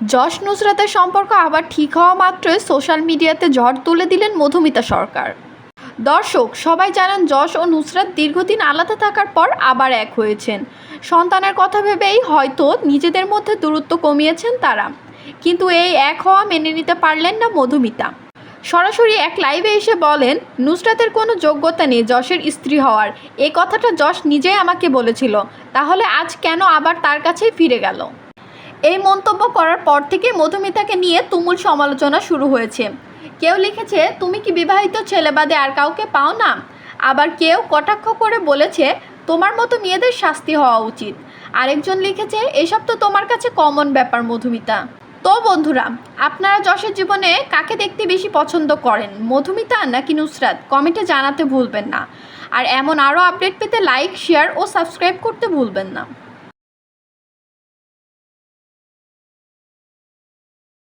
যশ নুসরাতের সম্পর্ক আবার ঠিক হওয়া মাত্রই সোশ্যাল মিডিয়াতে ঝড় তুলে দিলেন মধুমিতা সরকার। দর্শক, সবাই জানেন যশ ও নুসরাত দীর্ঘদিন আলাদা থাকার পর আবার এক হয়েছেন। সন্তানের কথা ভেবেই হয়তো নিজেদের মধ্যে দূরত্ব কমিয়েছেন তারা। কিন্তু এই এক হওয়া মেনে নিতে পারলেন না মধুমিতা। সরাসরি এক লাইভে এসে বলেন, নুসরাতের কোনো যোগ্যতা নেই যশের স্ত্রী হওয়ার। এই কথাটা যশ নিজেই আমাকে বলেছিল। তাহলে আজ কেন আবার তার কাছেই ফিরে গেল? এই মন্তব্য করার পর থেকে মধুমিতাকে নিয়ে তুমুল সমালোচনা শুরু হয়েছে। কেউ লিখেছে, তুমি কি বিবাহিত ছেলে বাদে আর কাউকে পাও না? আবার কেউ কটাক্ষ করে বলেছে, তোমার মতো মেয়েদের শাস্তি হওয়া উচিত। আরেকজন লিখেছে, এসব তো তোমার কাছে কমন ব্যাপার মধুমিতা। তো বন্ধুরা, আপনারা যশের জীবনে কাকে দেখতে বেশি পছন্দ করেন, মধুমিতা নাকি নুসরাত? কমেন্টে জানাতে ভুলবেন না। আর এমন আরও আপডেট পেতে লাইক, শেয়ার ও সাবস্ক্রাইব করতে ভুলবেন না।